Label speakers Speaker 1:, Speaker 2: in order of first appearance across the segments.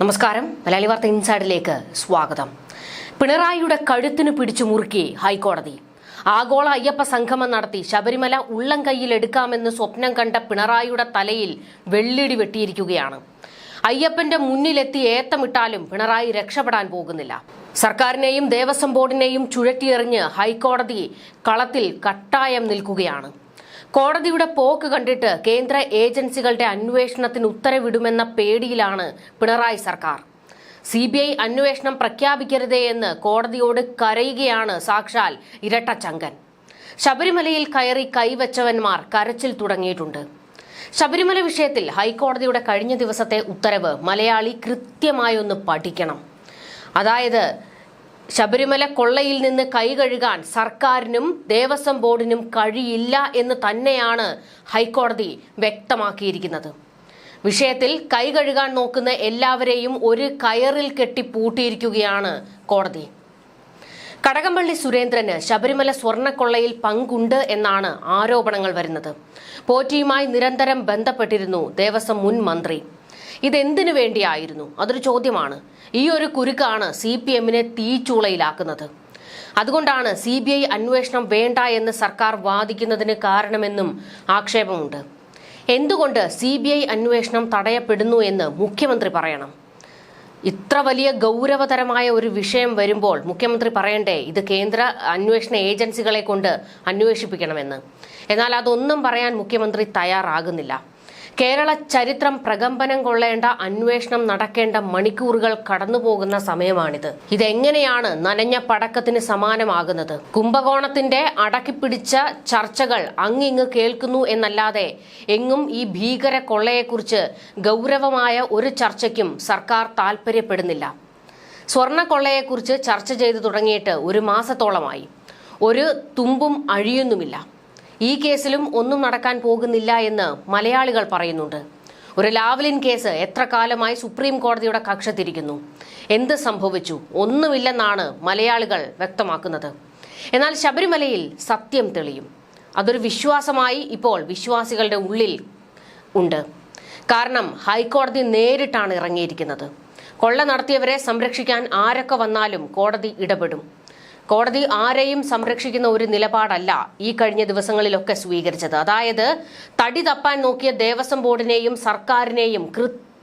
Speaker 1: നമസ്കാരം. മലയാളി വാർത്ത ഇൻസൈഡിലേക്ക് സ്വാഗതം. പിണറായിയുടെ കഴുത്തിന് പിടിച്ചു മുറുക്കി ഹൈക്കോടതി. ആഗോള അയ്യപ്പ സംഗമം നടത്തി ശബരിമല ഉള്ളം കയ്യിൽ എടുക്കാമെന്ന് സ്വപ്നം കണ്ട പിണറായിയുടെ തലയിൽ വെള്ളിടി വെട്ടിയിരിക്കുകയാണ്. അയ്യപ്പന്റെ മുന്നിലെത്തി ഏത്തമിട്ടാലും പിണറായി രക്ഷപ്പെടാൻ പോകുന്നില്ല. സർക്കാരിനെയും ദേവസ്വം ബോർഡിനെയും ചുഴറ്റിയെറിഞ്ഞ് ഹൈക്കോടതി കളത്തിൽ കട്ടായം നിൽക്കുകയാണ്. കോടതിയുടെ പോക്ക് കണ്ടിട്ട് കേന്ദ്ര ഏജൻസികളുടെ അന്വേഷണത്തിന് ഉത്തരവിടുമെന്ന പേടിയിലാണ് പിണറായി സർക്കാർ. സി ബി ഐ അന്വേഷണം പ്രഖ്യാപിക്കരുതേ എന്ന് കോടതിയോട് കരയുകയാണ് സാക്ഷാൽ ഇരട്ടച്ചങ്കൻ ശബരിമലയിൽ കയറി കൈവച്ചവന്മാർ കരച്ചിൽ തുടങ്ങിയിട്ടുണ്ട്. ശബരിമല വിഷയത്തിൽ ഹൈക്കോടതിയുടെ കഴിഞ്ഞ ദിവസത്തെ ഉത്തരവ് മലയാളി കൃത്യമായൊന്ന് പഠിക്കണം. അതായത് ശബരിമല കൊള്ളയിൽ നിന്ന് കൈകഴുകാൻ സർക്കാരിനും ദേവസ്വം ബോർഡിനും കഴിയില്ല എന്ന് തന്നെയാണ് ഹൈക്കോടതി വ്യക്തമാക്കിയിരിക്കുന്നത്. വിഷയത്തിൽ കൈകഴുകാൻ നോക്കുന്ന എല്ലാവരെയും ഒരു കയറിൽ കെട്ടി പൂട്ടിയിരിക്കുകയാണ് കോടതി. കടകംപള്ളി സുരേന്ദ്രന് ശബരിമല സ്വർണക്കൊള്ളയിൽ പങ്കുണ്ട് എന്നാണ് ആരോപണങ്ങൾ വരുന്നത്. പോറ്റിയുമായി നിരന്തരം ബന്ധപ്പെട്ടിരുന്നു ദേവസ്വം മുൻ മന്ത്രി. ഇതെന്തിനു വേണ്ടിയായിരുന്നു? അതൊരു ചോദ്യമാണ്. ഈ ഒരു കുരുക്കാണ് സി പി എമ്മിനെ തീച്ചൂളയിലാക്കുന്നത്. അതുകൊണ്ടാണ് സി ബി ഐ അന്വേഷണം വേണ്ട എന്ന് സർക്കാർ വാദിക്കുന്നതിന് കാരണമെന്നും ആക്ഷേപമുണ്ട്. എന്തുകൊണ്ട് സി ബി ഐ അന്വേഷണം തടയപ്പെടുന്നു എന്ന് മുഖ്യമന്ത്രി പറയണം? ഇത്ര വലിയ ഗൗരവതരമായ ഒരു വിഷയം വരുമ്പോൾ മുഖ്യമന്ത്രി പറയണ്ടേ ഇത് കേന്ദ്ര അന്വേഷണ ഏജൻസികളെ കൊണ്ട് അന്വേഷിപ്പിക്കണമെന്ന്. എന്നാൽ അതൊന്നും പറയാൻ മുഖ്യമന്ത്രി തയ്യാറാകുന്നില്ല. കേരള ചരിത്രം പ്രകമ്പനം കൊള്ളേണ്ട അന്വേഷണം നടക്കേണ്ട മണിക്കൂറുകൾ കടന്നുപോകുന്ന സമയമാണിത്. ഇതെങ്ങനെയാണ് നനഞ്ഞ പടക്കത്തിന് സമാനമാകുന്നത്? കുംഭകോണത്തിന്റെ അടക്കിപ്പിടിച്ച ചർച്ചകൾ അങ്ങിങ്ങ് കേൾക്കുന്നു എന്നല്ലാതെ എങ്ങും ഈ ഭീകര കൊള്ളയെക്കുറിച്ച് ഗൗരവമായ ഒരു ചർച്ചയ്ക്കും സർക്കാർ താൽപ്പര്യപ്പെടുന്നില്ല സ്വർണ കൊള്ളയെക്കുറിച്ച് ചർച്ച ചെയ്തു തുടങ്ങിയിട്ട് ഒരു മാസത്തോളമായി. ഒരു തുമ്പും അഴിയുന്നുമില്ല. ഈ കേസിലും ഒന്നും നടക്കാൻ പോകുന്നില്ല എന്ന് മലയാളികൾ പറയുന്നുണ്ട്. ഒരു ലാവ്ലിൻ കേസ് എത്ര കാലമായി സുപ്രീം കോടതിയുടെ കക്ഷത്തിരിക്കുന്നു? എന്ത് സംഭവിച്ചു? ഒന്നുമില്ലെന്നാണ് മലയാളികൾ വ്യക്തമാക്കുന്നത്. എന്നാൽ ശബരിമലയിൽ സത്യം തെളിയും. അതൊരു വിശ്വാസമായി ഇപ്പോൾ വിശ്വാസികളുടെ ഉള്ളിൽ ഉണ്ട്. കാരണം ഹൈക്കോടതി നേരിട്ടാണ് ഇറങ്ങിയിരിക്കുന്നത്. കൊള്ള നടത്തിയവരെ സംരക്ഷിക്കാൻ ആരൊക്കെ വന്നാലും കോടതി ഇടപെടും. കോടതി ആരെയും സംരക്ഷിക്കുന്ന ഒരു നിലപാടല്ല ഈ കഴിഞ്ഞ ദിവസങ്ങളിലൊക്കെ സ്വീകരിച്ചത്. അതായത് തടി തപ്പാൻ നോക്കിയ ദേവസ്വം ബോർഡിനെയും സർക്കാരിനെയും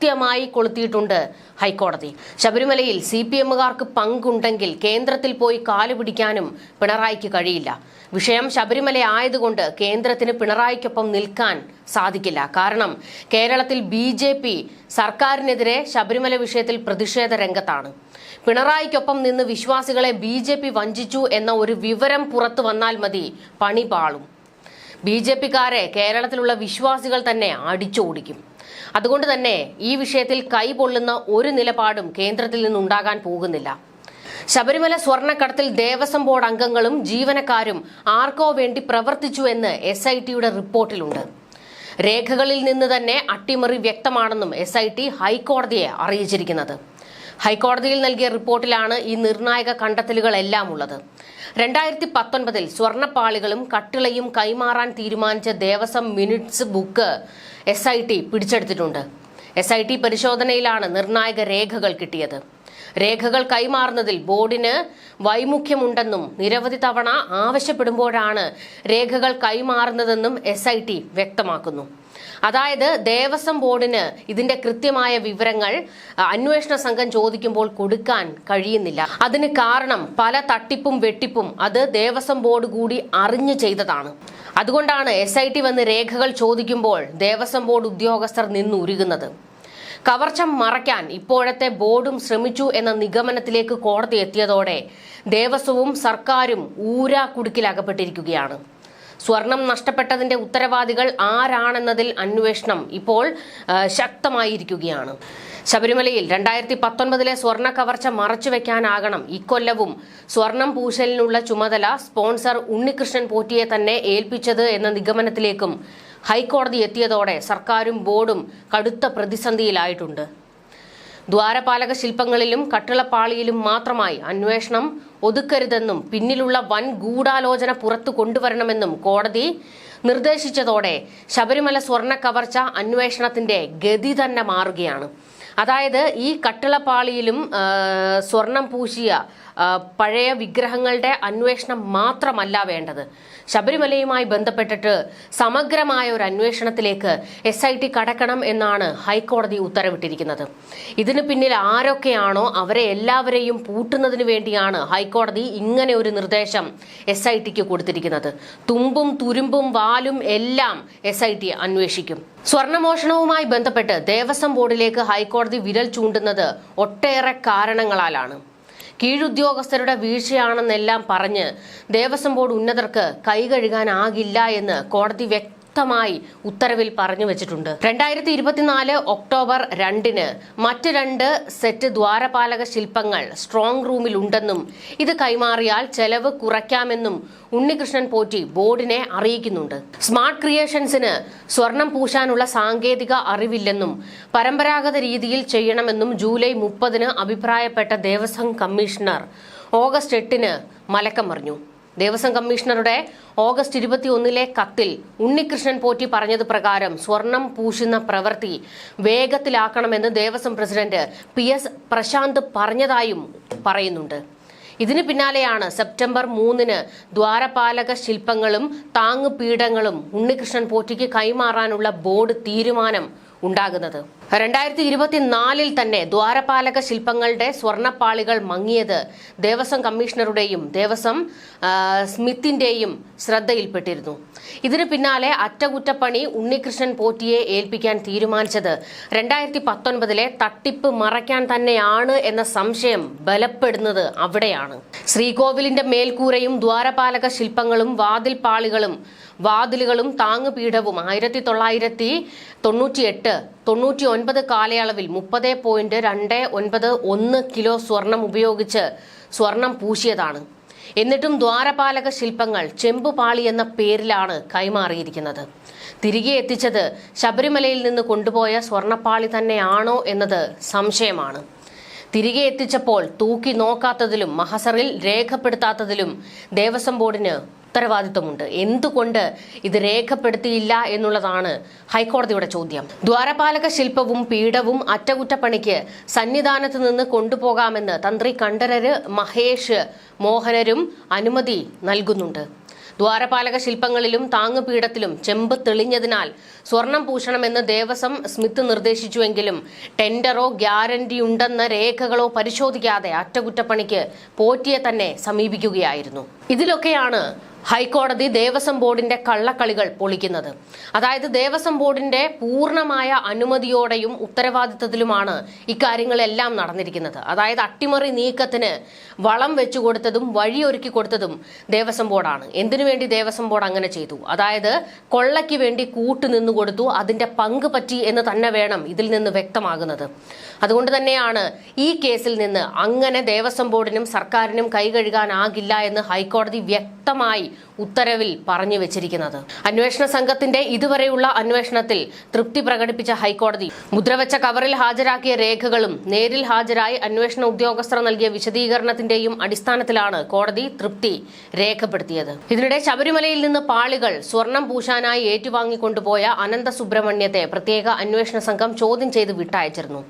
Speaker 1: കൃത്യമായി കൊളുത്തിയിട്ടുണ്ട് ഹൈക്കോടതി. ശബരിമലയിൽ സി പി എമ്മുകാർക്ക് പങ്കുണ്ടെങ്കിൽ കേന്ദ്രത്തിൽ പോയി കാലുപിടിക്കാനും പിണറായിക്ക് കഴിയില്ല. വിഷയം ശബരിമല ആയതുകൊണ്ട് കേന്ദ്രത്തിന് പിണറായിക്കൊപ്പം നിൽക്കാൻ സാധിക്കില്ല. കാരണം കേരളത്തിൽ ബി ജെ പി സർക്കാരിനെതിരെ ശബരിമല വിഷയത്തിൽ പ്രതിഷേധ രംഗത്താണ്. പിണറായിക്കൊപ്പം നിന്ന് വിശ്വാസികളെ ബി ജെ പി വഞ്ചിച്ചു എന്ന ഒരു വിവരം പുറത്തു വന്നാൽ മതി പണി പാളും. ബി ജെ പിക്കാരെ കേരളത്തിലുള്ള വിശ്വാസികൾ തന്നെ അടിച്ചോടിക്കും. അതുകൊണ്ട് തന്നെ ഈ വിഷയത്തിൽ കൈപൊള്ളുന്ന ഒരു നിലപാടും കേന്ദ്രത്തിൽ നിന്നുണ്ടാകാൻ പോകുന്നില്ല. ശബരിമല സ്വർണക്കടത്തിൽ ദേവസ്വം ബോർഡ് അംഗങ്ങളും ജീവനക്കാരും ആർക്കോ വേണ്ടി പ്രവർത്തിച്ചു എന്ന് എസ് ഐ ടിയുടെ റിപ്പോർട്ടിലുണ്ട്. രേഖകളിൽ നിന്ന് തന്നെ അട്ടിമറി വ്യക്തമാണെന്നും എസ് ഐ ടി ഹൈക്കോടതിയെ അറിയിച്ചിരിക്കുന്നത്. ഹൈക്കോടതിയിൽ നൽകിയ റിപ്പോർട്ടിലാണ് ഈ നിർണായക കണ്ടെത്തലുകളെല്ലാം ഉള്ളത്. രണ്ടായിരത്തി പത്തൊൻപതിൽ സ്വർണപ്പാളികളും കട്ടിളയും കൈമാറാൻ തീരുമാനിച്ച Devaswom minutes book S I T പിടിച്ചെടുത്തിട്ടുണ്ട്. എസ് ഐ ടി പരിശോധനയിലാണ് നിർണായക രേഖകൾ കിട്ടിയത്. രേഖകൾ കൈമാറുന്നതിൽ ബോർഡിന് വൈമുഖ്യമുണ്ടെന്നും നിരവധി തവണ ആവശ്യപ്പെടുമ്പോഴാണ് രേഖകൾ കൈമാറുന്നതെന്നും എസ് ഐ ടി വ്യക്തമാക്കുന്നു. അതായത് ദേവസ്വം ബോർഡിന് ഇതിന്റെ കൃത്യമായ വിവരങ്ങൾ അന്വേഷണ സംഘം ചോദിക്കുമ്പോൾ കൊടുക്കാൻ കഴിയുന്നില്ല. അതിന് കാരണം പല തട്ടിപ്പും വെട്ടിപ്പും അത് ദേവസ്വം ബോർഡ് കൂടി അറിഞ്ഞു ചെയ്തതാണ്. അതുകൊണ്ടാണ് എസ് ഐ ടി വന്ന് രേഖകൾ ചോദിക്കുമ്പോൾ ദേവസ്വം ബോർഡ് ഉദ്യോഗസ്ഥർ നിന്നുരുകുന്നത്. കവർച്ച മറയ്ക്കാൻ ഇപ്പോഴത്തെ ബോർഡും ശ്രമിച്ചു എന്ന നിഗമനത്തിലേക്ക് കോടതി എത്തിയതോടെ ദേവസ്വവും സർക്കാരും ഊരാ കുടുക്കിലകപ്പെട്ടിരിക്കുകയാണ്. സ്വർണം നഷ്ടപ്പെട്ടതിന്റെ ഉത്തരവാദികൾ ആരാണെന്നതിൽ അന്വേഷണം ഇപ്പോൾ ശക്തമായിരിക്കുകയാണ്. ശബരിമലയിൽ രണ്ടായിരത്തി പത്തൊൻപതിലെ സ്വർണ കവർച്ച മറച്ചുവെക്കാനാകണം ഇക്കൊല്ലവും. സ്വർണം പൂശലിനുള്ള ചുമതല സ്പോൺസർ ഉണ്ണികൃഷ്ണൻ പോറ്റിയെ തന്നെ ഏൽപ്പിച്ചത് എന്ന നിഗമനത്തിലേക്കും ഹൈക്കോടതി എത്തിയതോടെ സർക്കാരും ബോർഡും കടുത്ത പ്രതിസന്ധിയിലായിട്ടുണ്ട്. ദ്വാരപാലക ശില്പങ്ങളിലും കട്ടിളപ്പാളിയിലും മാത്രമായി അന്വേഷണം ഒതുക്കരുതെന്നും പിന്നിലുള്ള വൻ ഗൂഢാലോചന പുറത്തു കൊണ്ടുവരണമെന്നും കോടതി നിർദ്ദേശിച്ചതോടെ ശബരിമല സ്വർണ കവർച്ച അന്വേഷണത്തിന്റെ ഗതി തന്നെ മാറുകയാണ്. അതായത് ഈ കട്ടിളപ്പാളിയിലും സ്വർണം പൂശിയ പഴയ വിഗ്രഹങ്ങളുടെ അന്വേഷണം മാത്രമല്ല വേണ്ടത്. ശബരിമലയുമായി ബന്ധപ്പെട്ടിട്ട് സമഗ്രമായ ഒരു അന്വേഷണത്തിലേക്ക് എസ് ഐ ടി കടക്കണം എന്നാണ് ഹൈക്കോടതി ഉത്തരവിട്ടിരിക്കുന്നത്. ഇതിന് പിന്നിൽ ആരൊക്കെയാണോ അവരെ എല്ലാവരെയും പൂട്ടുന്നതിന് വേണ്ടിയാണ് ഹൈക്കോടതി ഇങ്ങനെ ഒരു നിർദ്ദേശം എസ് ഐ ടിക്ക് കൊടുത്തിരിക്കുന്നത്. തുമ്പും തുരുമ്പും വാലും എല്ലാം എസ് ഐ ടി അന്വേഷിക്കും. സ്വർണമോഷണവുമായി ബന്ധപ്പെട്ട് ദേവസ്വം ബോർഡിലേക്ക് ഹൈക്കോടതി വിരൽ ചൂണ്ടുന്നത് ഒട്ടേറെ കാരണങ്ങളാലാണ്. കീഴുദ്യോഗസ്ഥരുടെ വീഴ്ചയാണെന്നെല്ലാം പറഞ്ഞ് ദേവസ്വം ബോർഡ് ഉന്നതർക്ക് കൈകഴുകാനാകില്ല എന്ന് കോടതി വ്യക്തമായി ഉത്തരവിൽ പറഞ്ഞു വെച്ചിട്ടുണ്ട്. രണ്ടായിരത്തി ഇരുപത്തിനാല് ഒക്ടോബർ രണ്ടിന് മറ്റ് രണ്ട് സെറ്റ് ദ്വാരപാലക ശില്പങ്ങൾ സ്ട്രോങ് റൂമിൽ ഉണ്ടെന്നും ഇത് കൈമാറിയാൽ ചെലവ് കുറയ്ക്കാമെന്നും ഉണ്ണികൃഷ്ണൻ പോറ്റി ബോർഡിനെ അറിയിക്കുന്നുണ്ട്. സ്മാർട്ട് ക്രിയേഷൻസിന് സ്വർണം പൂശാനുള്ള സാങ്കേതിക അറിവില്ലെന്നും പരമ്പരാഗത രീതിയിൽ ചെയ്യണമെന്നും ജൂലൈ മുപ്പതിന് അഭിപ്രായപ്പെട്ട ദേവസ്വം കമ്മീഷണർ ഓഗസ്റ്റ് എട്ടിന് മലക്കം മറിഞ്ഞു ദേവസ്വം കമ്മീഷണറുടെ ഓഗസ്റ്റ് ഇരുപത്തിയൊന്നിലെ കത്തിൽ ഉണ്ണികൃഷ്ണൻ പോറ്റി പറഞ്ഞത് പ്രകാരം സ്വർണം പൂശുന്ന പ്രവൃത്തി വേഗത്തിലാക്കണമെന്ന് Devaswom president P S Prashanth പറഞ്ഞതായും പറയുന്നുണ്ട്. ഇതിന് പിന്നാലെയാണ് സെപ്റ്റംബർ മൂന്നിന് ദ്വാരപാലക ശില്പങ്ങളും താങ്ങുപീഠങ്ങളും ഉണ്ണികൃഷ്ണൻ പോറ്റിക്ക് കൈമാറാനുള്ള ബോർഡ് തീരുമാനം ഉണ്ടാകുന്നത്. രണ്ടായിരത്തി ഇരുപത്തിനാലിൽ തന്നെ ദ്വാരപാലക ശില്പങ്ങളുടെ സ്വർണപ്പാളികൾ മങ്ങിയത് ദേവസ്വം കമ്മീഷണറുടെയും ദേവസ്വം സ്മിത്തിന്റെയും ശ്രദ്ധയിൽപ്പെട്ടിരുന്നു. ഇതിന് പിന്നാലെ അറ്റകുറ്റപ്പണി ഉണ്ണികൃഷ്ണൻ പോറ്റിയെ ഏൽപ്പിക്കാൻ തീരുമാനിച്ചത് രണ്ടായിരത്തി പത്തൊൻപതിലെ തട്ടിപ്പ് മറയ്ക്കാൻ തന്നെയാണ് എന്ന സംശയം ബലപ്പെടുന്നത് അവിടെയാണ്. ശ്രീകോവിലിന്റെ മേൽക്കൂരയും ദ്വാരപാലക ശില്പങ്ങളും വാതിൽപ്പാളികളും വാതിലുകളും താങ്ങുപീഠവും ആയിരത്തി തൊള്ളായിരത്തി തൊണ്ണൂറ്റിയെട്ട് തൊണ്ണൂറ്റി ഒൻപത് കാലയളവിൽ മുപ്പത് പോയിന്റ് രണ്ട് ഒൻപത് ഒന്ന് കിലോ സ്വർണം ഉപയോഗിച്ച് സ്വർണം പൂശിയതാണ്. എന്നിട്ടും ദ്വാരപാലക ശില്പങ്ങൾ ചെമ്പുപാളി എന്ന പേരിലാണ് കൈമാറിയിരിക്കുന്നത്. തിരികെ എത്തിച്ചത് ശബരിമലയിൽ നിന്ന് കൊണ്ടുപോയ സ്വർണപ്പാളി തന്നെയാണോ എന്നത് സംശയമാണ്. തിരികെ എത്തിച്ചപ്പോൾ തൂക്കി നോക്കാത്തതിലും മഹസറിൽ രേഖപ്പെടുത്താത്തതിലും ദേവസ്വം ബോർഡിന് ഉത്തരവാദിത്വമുണ്ട്. എന്തുകൊണ്ട് ഇത് രേഖപ്പെടുത്തിയില്ല എന്നുള്ളതാണ് ഹൈക്കോടതിയുടെ ചോദ്യം. ദ്വാരപാലക ശില്പവും പീഠവും അറ്റകുറ്റപ്പണിക്ക് സന്നിധാനത്ത് നിന്ന് കൊണ്ടുപോകാമെന്ന് തന്ത്രി കണ്ഠരര് മഹേഷ് മോഹനരും അനുമതി നൽകുന്നുണ്ട്. ദ്വാരപാലക ശില്പങ്ങളിലും താങ്ങുപീഠത്തിലും ചെമ്പ് തെളിഞ്ഞതിനാൽ സ്വർണം പൂശണമെന്ന് ദേവസ്വം സ്മിത്ത് നിർദ്ദേശിച്ചുവെങ്കിലും ടെൻഡറോ ഗ്യാരണ്ടിയുണ്ടെന്ന രേഖകളോ പരിശോധിക്കാതെ അറ്റകുറ്റപ്പണിക്ക് പോറ്റിയെ തന്നെ സമീപിക്കുകയായിരുന്നു. ഇതിലൊക്കെയാണ് ഹൈക്കോടതി ദേവസ്വം ബോർഡിന്റെ കള്ളക്കളികൾ പൊളിക്കുന്നത്. അതായത് ദേവസ്വം ബോർഡിന്റെ പൂർണമായ അനുമതിയോടെയും ഉത്തരവാദിത്തത്തിലുമാണ് ഇക്കാര്യങ്ങളെല്ലാം നടന്നിരിക്കുന്നത്. അതായത് അട്ടിമറി നീക്കത്തിന് വളം വെച്ചു കൊടുത്തതും വഴിയൊരുക്കി കൊടുത്തതും ദേവസ്വം ബോർഡാണ്. എന്തിനു വേണ്ടി ദേവസ്വം ബോർഡ് അങ്ങനെ ചെയ്തു? അതായത് കൊള്ളയ്ക്ക് വേണ്ടി കൂട്ടുനിന്നു കൊടുത്തു അതിന്റെ പങ്ക് പറ്റി എന്ന് തന്നെ വേണം ഇതിൽ നിന്ന് വ്യക്തമാകുന്നത്. അതുകൊണ്ട് തന്നെയാണ് ഈ കേസിൽ നിന്ന് അങ്ങനെ ദേവസ്വം ബോർഡിനും സർക്കാരിനും കൈകഴുകാനാകില്ല എന്ന് ഹൈക്കോടതി വ്യക്തമായി ഉത്തരവിൽ പറഞ്ഞു വെച്ചിരിക്കുന്നത്. അന്വേഷണ സംഘത്തിന്റെ ഇതുവരെയുള്ള അന്വേഷണത്തിൽ തൃപ്തി പ്രകടിപ്പിച്ച ഹൈക്കോടതി മുദ്രവെച്ച കവറിൽ ഹാജരാക്കിയ രേഖകളും നേരിൽ ഹാജരായി അന്വേഷണ ഉദ്യോഗസ്ഥർ നൽകിയ വിശദീകരണത്തിന്റെയും അടിസ്ഥാനത്തിലാണ് കോടതി തൃപ്തി രേഖപ്പെടുത്തിയത്. ഇതിനിടെ ശബരിമലയിൽ നിന്ന് പാളികൾ സ്വർണം പൂശാനായി ഏറ്റുവാങ്ങിക്കൊണ്ടുപോയ അനന്ത സുബ്രഹ്മണ്യത്തെ പ്രത്യേക അന്വേഷണ സംഘം ചോദ്യം ചെയ്ത് വിട്ടയച്ചിരുന്നു.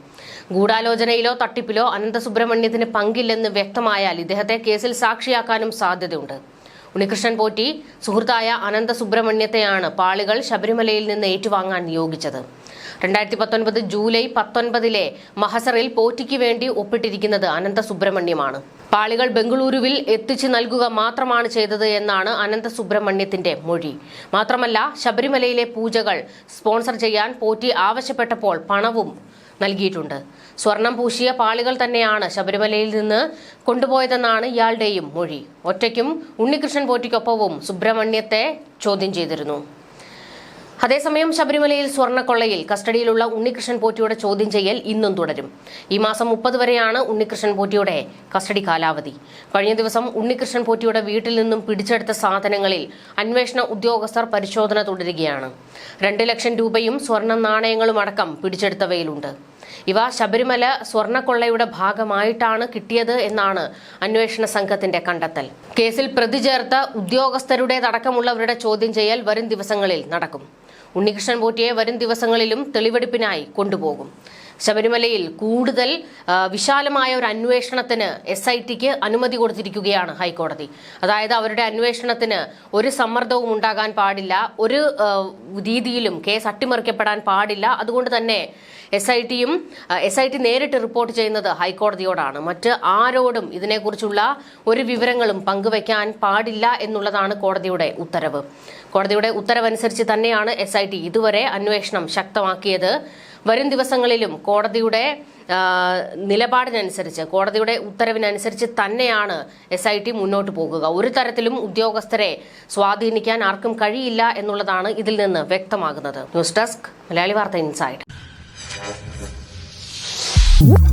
Speaker 1: ഗൂഢാലോചനയിലോ തട്ടിപ്പിലോ അനന്ത സുബ്രഹ്മണ്യത്തിന് പങ്കില്ലെന്ന് വ്യക്തമായാൽ ഇദ്ദേഹത്തെ കേസിൽ സാക്ഷിയാക്കാനും സാധ്യതയുണ്ട്. ഉണ്ണികൃഷ്ണൻ പോറ്റി സുഹൃത്തായ അനന്ത സുബ്രഹ്മണ്യത്തെയാണ് പാളികൾ ശബരിമലയിൽ നിന്ന് ഏറ്റുവാങ്ങാൻ നിയോഗിച്ചത്. രണ്ടായിരത്തി പത്തൊൻപത് ജൂലൈ പത്തൊൻപതിലെ മഹസറിൽ പോറ്റിക്ക് വേണ്ടി ഒപ്പിട്ടിരിക്കുന്നത് അനന്ത സുബ്രഹ്മണ്യമാണ് പാളികൾ ബംഗളൂരുവിൽ എത്തിച്ചു നൽകുക മാത്രമാണ് ചെയ്തത് എന്നാണ് അനന്ത സുബ്രഹ്മണ്യത്തിന്റെ മൊഴി. മാത്രമല്ല ശബരിമലയിലെ പൂജകൾ സ്പോൺസർ ചെയ്യാൻ പോറ്റി ആവശ്യപ്പെട്ടപ്പോൾ പണവും നൽകിയിട്ടുണ്ട്. സ്വർണം പൂശിയ പാളികൾ തന്നെയാണ് ശബരിമലയിൽ നിന്ന് കൊണ്ടുപോയതെന്നാണ് ഇയാളുടെയും മൊഴി. ഒറ്റയ്ക്കും ഉണ്ണികൃഷ്ണൻ പോറ്റിക്കൊപ്പവും സുബ്രഹ്മണ്യത്തെ ചോദ്യം ചെയ്തിരുന്നു. അതേസമയം ശബരിമലയിൽ സ്വർണക്കൊള്ളയിൽ കസ്റ്റഡിയിലുള്ള ഉണ്ണികൃഷ്ണൻ പോറ്റിയുടെ ചോദ്യം ചെയ്യൽ ഇന്നും തുടരും. ഈ മാസം മുപ്പത് വരെയാണ് ഉണ്ണികൃഷ്ണൻ പോറ്റിയുടെ കസ്റ്റഡി കാലാവധി. കഴിഞ്ഞ ദിവസം ഉണ്ണികൃഷ്ണൻ പോറ്റിയുടെ വീട്ടിൽ നിന്നും പിടിച്ചെടുത്ത സാധനങ്ങളിൽ അന്വേഷണ ഉദ്യോഗസ്ഥർ പരിശോധന തുടരുകയാണ്. രണ്ട് ലക്ഷം രൂപയും സ്വർണ നാണയങ്ങളും അടക്കം പിടിച്ചെടുത്തവയിലുണ്ട്. ഇവ ശബരിമല സ്വർണക്കൊള്ളയുടെ ഭാഗമായിട്ടാണ് കിട്ടിയത് എന്നാണ് അന്വേഷണ സംഘത്തിന്റെ കണ്ടെത്തൽ. കേസിൽ പ്രതി ചേർത്ത ഉദ്യോഗസ്ഥരുടേതടക്കമുള്ളവരുടെ ചോദ്യം ചെയ്യൽ വരും ദിവസങ്ങളിൽ നടക്കും. ഉണ്ണികൃഷ്ണൻ പോറ്റിയെ വരും ദിവസങ്ങളിലും തെളിവെടുപ്പിനായി കൊണ്ടുപോകും. ശബരിമലയിൽ കൂടുതൽ വിശാലമായ ഒരു അന്വേഷണത്തിന് എസ് ഐ ടിക്ക് അനുമതി കൊടുത്തിരിക്കുകയാണ് ഹൈക്കോടതി. അതായത് അവരുടെ അന്വേഷണത്തിന് ഒരു സമ്മർദ്ദവും ഉണ്ടാകാൻ പാടില്ല ഒരു രീതിയിലും കേസ് അട്ടിമറിക്കപ്പെടാൻ പാടില്ല. അതുകൊണ്ട് തന്നെ എസ് ഐ ടിയും എസ് ഐ ടി നേരിട്ട് റിപ്പോർട്ട് ചെയ്യുന്നത് ഹൈക്കോടതിയോടാണ്. മറ്റ് ആരോടും ഇതിനെക്കുറിച്ചുള്ള ഒരു വിവരങ്ങളും പങ്കുവയ്ക്കാൻ പാടില്ല എന്നുള്ളതാണ് കോടതിയുടെ ഉത്തരവ്. കോടതിയുടെ ഉത്തരവനുസരിച്ച് തന്നെയാണ് എസ് ഐ ടി ഇതുവരെ അന്വേഷണം ശക്തമാക്കിയത്. വരും ദിവസങ്ങളിലും കോടതിയുടെ നിലപാടിനനുസരിച്ച് കോടതിയുടെ ഉത്തരവിനനുസരിച്ച് തന്നെയാണ് എസ് ഐ ടി മുന്നോട്ട് പോകുക. ഒരു തരത്തിലും ഉദ്യോഗസ്ഥരെ സ്വാധീനിക്കാൻ ആർക്കും കഴിയില്ല എന്നുള്ളതാണ് ഇതിൽ നിന്ന് വ്യക്തമാകുന്നത്. ന്യൂസ് ഡെസ്ക് മലയാളി വാർത്ത ഇൻസൈഡ്. Woo!